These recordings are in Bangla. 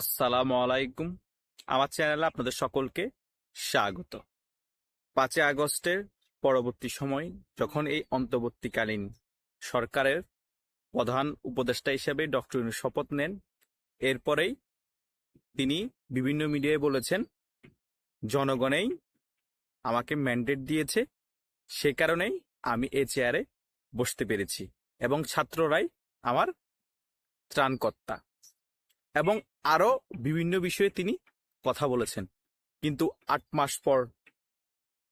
আসসালামু আলাইকুম। আমার চ্যানেলে আপনাদের সকলকে স্বাগত। পাঁচই আগস্টের পরবর্তী সময় যখন এই অন্তর্বর্তীকালীন সরকারের প্রধান উপদেষ্টা হিসেবে ডক্টর শপথ নেন, এরপরেই তিনি বিভিন্ন মিডিয়ায় বলেছেন, জনগণেই আমাকে ম্যান্ডেট দিয়েছে, সে কারণেই আমি এ চেয়ারে বসতে পেরেছি এবং ছাত্ররাই আমার ত্রাণকর্তা। এবং আরও বিভিন্ন বিষয়ে তিনি কথা বলেছেন। কিন্তু আট মাস পর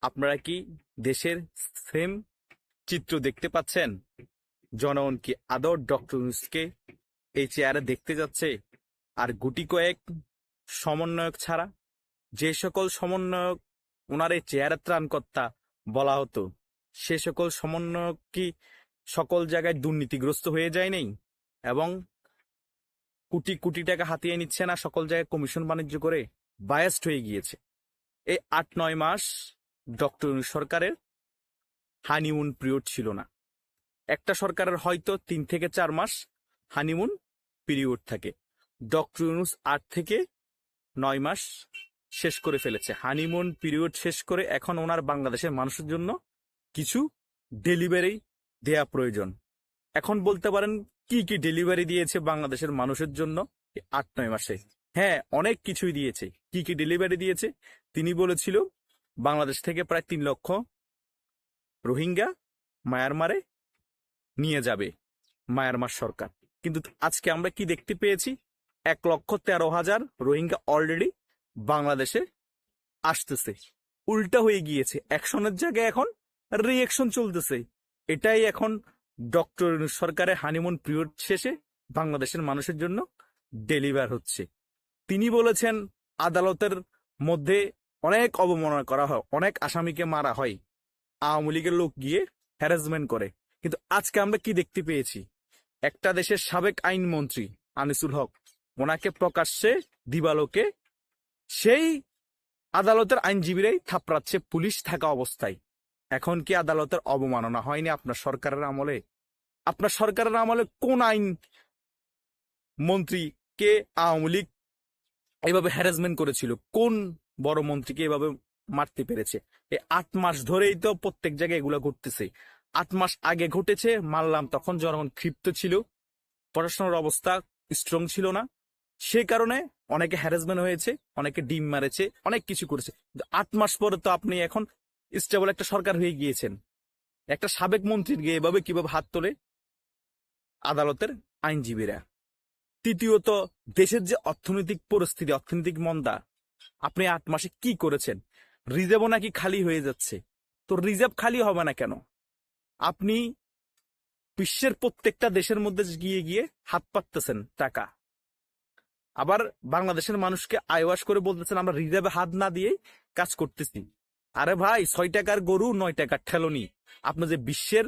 আপনারা কি দেশের সেম চিত্র দেখতে পাচ্ছেন? জনগণ কি আদর ডক্টর ইউনূসকে এই চেয়ারে দেখতে যাচ্ছে? আর গুটি কয়েক সমন্বয়ক ছাড়া যে সকল সমন্বয়ক ওনার এই চেয়ারের ত্রাণকর্তা বলা হতো, সে সকল সমন্বয়ক কি সকল জায়গায় দুর্নীতিগ্রস্ত হয়ে যায় নেই? এবং কোটি কোটি টাকা হাতিয়ে নিচ্ছে না সকল জায়গায় কমিশন বাণিজ্য করে? বায়াস্ট হয়ে গিয়েছে। এই আট নয় মাস ডক্টর সরকারের হানিমুন পিরিয়ড ছিল না। একটা সরকারের হয়তো তিন থেকে চার মাস হানিমুন পিরিয়ড থাকে। ডক্টর ইউনুস আট থেকে নয় মাস শেষ করে ফেলেছে। হানিমুন পিরিয়ড শেষ করে এখন ওনার বাংলাদেশের মানুষের জন্য কিছু ডেলিভারি দেয়া প্রয়োজন। এখন বলতে পারেন কি কি ডেলিভারি দিয়েছে বাংলাদেশের মানুষের জন্য? আট নয় মাসে। হ্যাঁ অনেক কিছুই দিয়েছে। কি কি ডেলিভারি দিয়েছে? তিনি বলেছিল, বাংলাদেশ থেকে প্রায় তিন লক্ষ রোহিঙ্গা মায়ানমারে নিয়ে যাবে মায়ানমার সরকার। কিন্তু আজকে আমরা কি দেখতে পেয়েছি? এক লক্ষ তেরো হাজার রোহিঙ্গা অলরেডি বাংলাদেশে আসতেছে। উল্টা হয়ে গিয়েছে। অ্যাকশনের জায়গায় এখন রিয়েকশন চলতেছে। এটাই এখন ডক্টর সরকারের হানিমুন পিরিয়ড শেষে বাংলাদেশের মানুষের জন্য ডেলিভার হচ্ছে। তিনি বলেছেন, আদালতের মধ্যে অনেক অবমাননা করা হয়, অনেক আসামিকে মারা হয়। আওয়ামী লীগের লোক গিয়ে হ্যারাসমেন্ট করে। কিন্তু আজকে আমরা কি দেখতে পেয়েছি? একটা দেশের সাবেক আইনমন্ত্রী আনিসুল হক, ওনাকে প্রকাশ্যে দিবালোকে সেই আদালতের আইনজীবীরাই থাপড়াচ্ছে পুলিশ থাকা অবস্থায়। এখন কি আদালতের অবমাননা হয়নি আপনার সরকারের আমলে? আপনার সরকারের আমলে কোন আইন মন্ত্রী কে আওয়ামী লীগ এইভাবে হ্যারাসমেন্ট করেছিল? কোন বড় মন্ত্রীকে এভাবে মারতে পেরেছে? এই আট মাস ধরেই তো প্রত্যেক জায়গায় এগুলো ঘটতেছে। আট মাস আগে ঘটেছে, মানলাম তখন জনগণ ক্ষিপ্ত ছিল, পড়াশোনার অবস্থা স্ট্রং ছিল না। সে কারণে অনেকে হ্যারাসমেন্ট হয়েছে, অনেকে ডিম মারেছে, অনেক কিছু করেছে। আট মাস পরে তো আপনি এখন স্টেবল একটা সরকার হয়ে গিয়েছেন। একটা সাবেক মন্ত্রীর গিয়ে এভাবে কীভাবে হাত তোলে? আদালতের আইনজীবীরা। তৃতীয়ত, দেশের যে অর্থনৈতিক পরিস্থিতি, অর্থনৈতিক মন্দা, আপনি আট মাসে কি করেছেন? রিজার্ভও নাকি খালি হয়ে যাচ্ছে। তো রিজার্ভ খালি হবে না কেন? আপনি বিশ্বের প্রত্যেকটা দেশের মধ্যে গিয়ে গিয়ে হাত পাততেছেন টাকা। আবার বাংলাদেশের মানুষকে আয়ওয়াস করে বলতেছেন, আমরা রিজার্ভে হাত না দিয়েই কাজ করতেছি। আরে ভাই, ছয় টাকার গরু, নয় টাকার ঠেলনি। আপনি যে বিশ্বের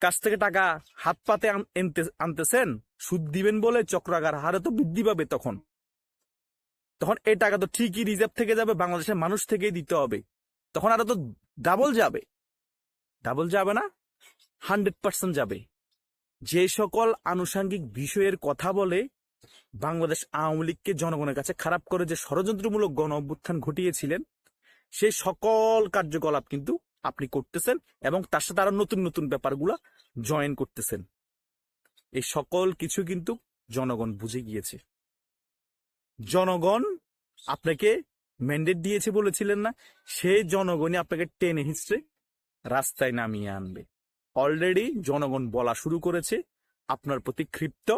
কাছ থেকে টাকা হাত পাতে আন- আনতেছেন, সুদ দিবেন বলে চক্রাগার হারে তো বৃদ্ধি পাবে তখন। তখন এই টাকা তো ঠিকই রিজার্ভ থেকে যাবে, বাংলাদেশের মানুষ থেকেই দিতে হবে। তখন আরও তো ডাবল যাবে। ডাবল যাবে না, হান্ড্রেড পার্সেন্ট যাবে। যে সকল আনুষাঙ্গিক বিষয়ের কথা বলে বাংলাদেশ আওয়ামী লীগকে জনগণের কাছে খারাপ করে যে ষড়যন্ত্রমূলক গণ অভ্যুত্থান ঘটিয়েছিলেন সেই সকল কার্যকলাপ কিন্তু আপনি করতেছেন এবং তার সাথে আরও নতুন নতুন ব্যাপারগুলা জয়েন করতেছেন। এই সকল কিছু কিন্তু জনগণ বুঝে গিয়েছে। জনগণ আপনাকে ম্যান্ডেট দিয়েছে বলেছিলেন না, সেই জনগণই আপনাকে টেনে হিস্ট্রে রাস্তায় নামিয়ে আনবে। অলরেডি জনগণ বলা শুরু করেছে, আপনার প্রতি ক্ষিপ্ত,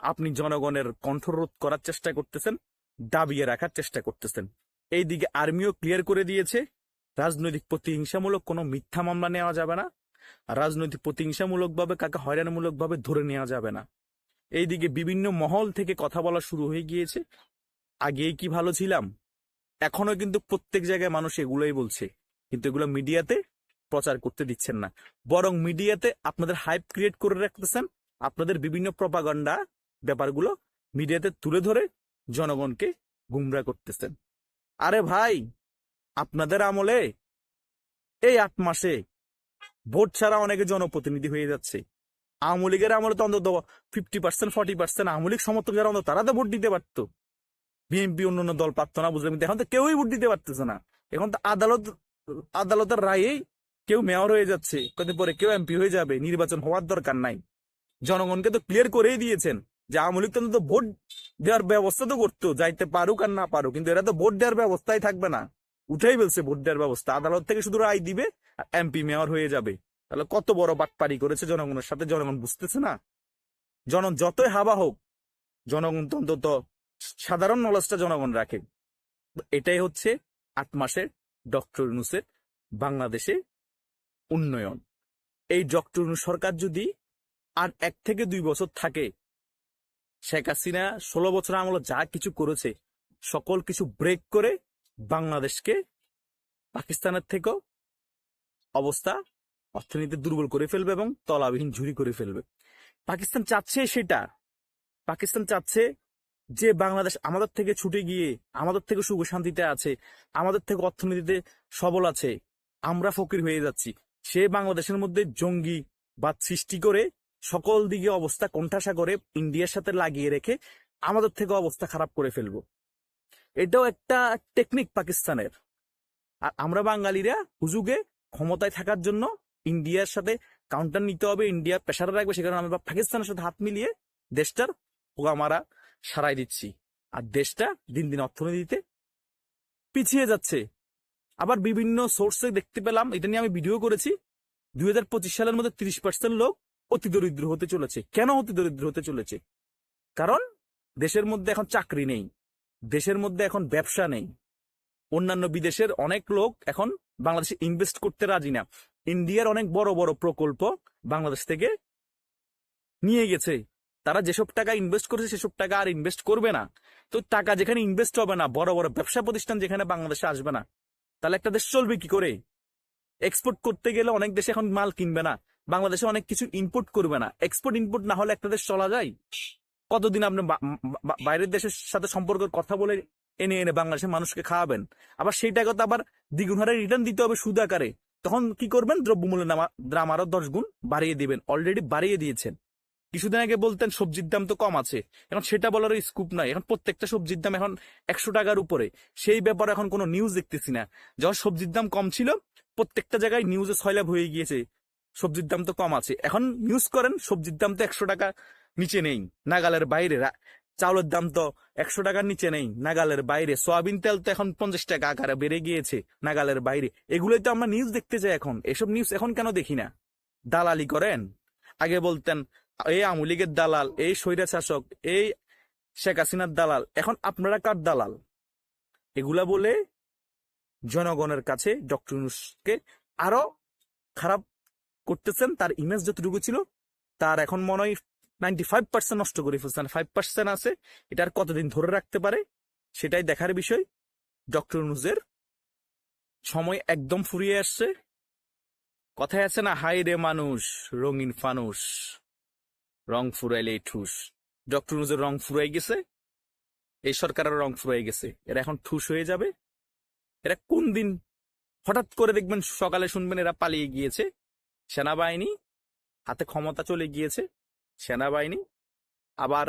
আপনি জনগণের কণ্ঠরোধ করার চেষ্টা করতেছেন, দাবিয়ে রাখার চেষ্টা করতেছেন। এইদিকে আর্মিও ক্লিয়ার করে দিয়েছে। রাজনৈতিক প্রতিহিংসামূলক কোনো মিথ্যা মামলা নেওয়া যাবে না। রাজনৈতিক প্রতিহিংসামূলক ভাবে কাকে হয়রানিমূলক ভাবে ধরে নেওয়া যাবে না। এইদিকে বিভিন্ন মহল থেকে কথা বলা শুরু হয়ে গিয়েছে। আগেই কি ভালো ছিলাম? এখনও কিন্তু প্রত্যেক জায়গায় মানুষ এগুলোই বলছে। কিন্তু এগুলো মিডিয়াতে প্রচার করতে দিচ্ছেন না। বরং মিডিয়াতে আপনাদের হাইপ ক্রিয়েট করে রাখতেছেন। আপনাদের বিভিন্ন প্রপাগান্ডা ব্যাপারগুলো মিডিয়াতে তুলে ধরে জনগণকে গুমরা করতেছেন। আরে ভাই, আপনাদের আমলে এই আট মাসে ভোট ছাড়া অনেকে জনপ্রতিনিধি হয়ে যাচ্ছে। আওয়ামী লীগের আমলে তো অন্তত fifty percent forty percent Awami League সমর্থক যারা, অন্তত তারা তো ভোট দিতে পারতো। বিএনপি অন্যান্য দল পারত না বুঝলাম কিন্তু এখন তো কেউই ভোট দিতে পারতেছে না। এখন তো আদালত, আদালতের রায়েই কেউ মেয়র হয়ে যাচ্ছে। কদিন পরে কেউ এমপি হয়ে যাবে। নির্বাচন হওয়ার দরকার নাই। জনগণকে তো ক্লিয়ার করেই দিয়েছেন। যে আওয়ামী লীগ তো ভোট দেওয়ার ব্যবস্থা তো করতো যাইতে পারুক আর না পারুক, কিন্তু এরা তো ভোট দেওয়ার ব্যবস্থাই থাকবে না। উঠেই বলছে ভোট দেওয়ার ব্যবস্থা। আদালত থেকে শুধু রায় দিবে আর এমপি মেয়র হয়ে যাবে। তাহলে কত বড় বাটপারি করেছে জনগণের সাথে? জনগণ বুঝতেছে না। জন যতই হাবা হোক, জনগণ তো অন্তত সাধারণ নলেজটা জনগণ রাখে। এটাই হচ্ছে আট মাসের ডক্টর ইউনুসের বাংলাদেশে উন্নয়ন। এই ডক্টর ইউনুস সরকার যদি আর এক থেকে দুই বছর থাকে শেখ হাসিনা ষোলো বছর আমলে যা কিছু করেছে, সকল কিছু ব্রেক করে বাংলাদেশকে পাকিস্তানের থেকেও অবস্থা অর্থনীতি দুর্বল করে ফেলবে এবং তলাবিহীন ঝুরি করে ফেলবে। পাকিস্তান চাচ্ছে সেটা। পাকিস্তান চাচ্ছে যে বাংলাদেশ আমাদের থেকে ছুটে গিয়ে, আমাদের থেকে সুখ শান্তিতে আছে, আমাদের থেকে অর্থনীতিতে সবল আছে, আমরা ফকির হয়ে যাচ্ছি। সে বাংলাদেশের মধ্যে জঙ্গি বা সৃষ্টি করে সকল দিকে অবস্থা কোণঠাসা করে ইন্ডিয়ার সাথে লাগিয়ে রেখে আমাদের থেকে অবস্থা খারাপ করে ফেলব। এটাও একটা টেকনিক পাকিস্তানের। আর আমরা বাঙালিরা হুজুগে ক্ষমতায় থাকার জন্য ইন্ডিয়ার সাথে কাউন্টার নিতে হবে, ইন্ডিয়া প্রেশারে রাখবে সেখানে আমরা পাকিস্তানের সাথে হাত মিলিয়ে দেশটার পোকা মারা সারাই দিচ্ছি। আর দেশটা দিন দিন অর্থনীতিতে পিছিয়ে যাচ্ছে। আবার বিভিন্ন সোর্সে দেখতে পেলাম, এটা নিয়ে আমি ভিডিও করেছি, দুই হাজার পঁচিশ সালের মধ্যে তিরিশ পার্সেন্ট লোক অতি দরিদ্র হতে চলেছে। কেন অতি দরিদ্র হতে চলেছে? কারণ দেশের মধ্যে এখন চাকরি নেই, দেশের মধ্যে এখন ব্যবসা নেই। অন্যান্য বিদেশের অনেক লোক এখন বাংলাদেশে ইনভেস্ট করতে রাজি না। ইন্ডিয়ার অনেক বড় বড় প্রকল্প বাংলাদেশ থেকে নিয়ে গেছে। তারা যেসব টাকা ইনভেস্ট করেছে, সেসব টাকা আর ইনভেস্ট করবে না। তো টাকা যেখানে ইনভেস্ট হবে না, বড় বড় ব্যবসা প্রতিষ্ঠান যেখানে বাংলাদেশে আসবে না, তাহলে একটা দেশ চলবে কি করে? এক্সপোর্ট করতে গেলে অনেক দেশে এখন মাল কিনবে না। বাংলাদেশে অনেক কিছু ইম্পোর্ট করবে না। এক্সপোর্ট ইম্পোর্ট না হলে একটা দেশ চলা যায়? কতদিন আপনি বাইরের দেশের সাথে সম্পর্কের কথা বলে এনে এনে বাংলাদেশের মানুষকে খাওয়াবেন? আবার সেই টাকা তো আবার দ্বিগুণ হারে রিটার্ন দিতে হবে সুদ আকারে। তখন কি করবেন? দ্রব্যমূল্যের নামা- দাম আরও দশ গুণ বাড়িয়ে দিবেন। অলরেডি বাড়িয়ে দিয়েছেন। কিছুদিন আগে বলতেন সবজির দাম তো কম আছে। এখন সেটা বলার স্কুপ নাই। এখন প্রত্যেকটা সবজির দাম এখন একশো টাকার উপরে। সেই ব্যাপারে এখন কোনো নিউজ দেখতেছি না। যখন সবজির দাম কম ছিল, প্রত্যেকটা জায়গায় নিউজে ছয়লাভ হয়ে গিয়েছে। সবজির দাম তো কম আছে। এখন নিউজ করেন, সবজির দাম তো একশো টাকা নিচে নেই, নাগালের বাইরে। চাউলের দাম তো একশো টাকার নিচে নেই, নাগালের বাইরে। সয়াবিন তেল তো এখন পঞ্চাশ টাকা আকারে বেড়ে গিয়েছে, নাগালের বাইরে। এগুলোই তো আমরা নিউজ দেখতে চাই এখন। এসব নিউজ এখন কেন দেখি না? দালালি করেন। আগে বলতেন এই আওয়ামী লীগের দালাল এই স্বৈরা শাসক এই শেখ হাসিনার দালাল। এখন আপনারা কার দালাল? এগুলা বলে জনগণের কাছে ডক্টর ইউনুসকে আরও খারাপ করতেছেন, তার ইমেজ যতটুকু ছিল, তার এখন মনে হয় নাইনটি ফাইভ পার্সেন্ট নষ্ট করে ফেলছেন। ফাইভ পার্সেন্ট আছে, এটা আর কতদিন ধরে রাখতে পারে, সেটাই দেখার বিষয়। ডক্টর ইউনুসের সময় একদম ফুরিয়ে আসছে। কথায় আছে না হাই রে মানুষ, রঙিন ফানুষ, রং ফুরাইলে ঠুস। ডক্টর ইউনুসের রং ফুরাই গেছে, এই সরকারের রং ফুরাই গেছে। এরা এখন ঠুস হয়ে যাবে। এরা কোন দিন হঠাৎ করে দেখবেন সকালে শুনবেন এরা পালিয়ে গিয়েছে। সেনাবাহিনী, হাতে ক্ষমতা চলে গিয়েছে, সেনাবাহিনী, আবার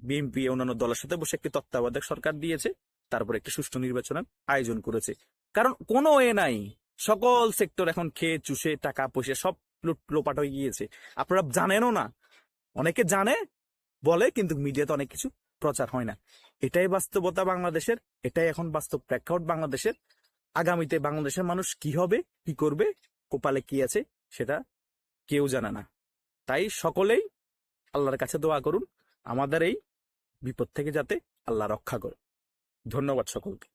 বিএনপি অন্যান্য দলের সাথে বসে একটি তত্ত্বাবধায়ক সরকার দিয়েছে, তারপর একটি সুষ্ঠু নির্বাচনের আয়োজন করেছে। কারণ কোনো এ নাই। সকল সেক্টর এখন খেয়ে, চুষে, টাকা পয়সা সব লোপাট হয়ে গিয়েছে। আপনারা জানেনও না। অনেকে জানে, বলে, কিন্তু মিডিয়াতে অনেক কিছু প্রচার হয় না। এটাই বাস্তবতা বাংলাদেশের, এটাই এখন বাস্তব প্রেক্ষাপট বাংলাদেশের। আগামীতে বাংলাদেশের মানুষ কি হবে, কি করবে, কপালে কি আছে সেটা কেউ জানে না। তাই সকলেই আল্লাহর কাছে দোয়া করুন। আমাদের এই বিপদ থেকে যাতে আল্লাহ রক্ষা করে। ধন্যবাদ সকলকে।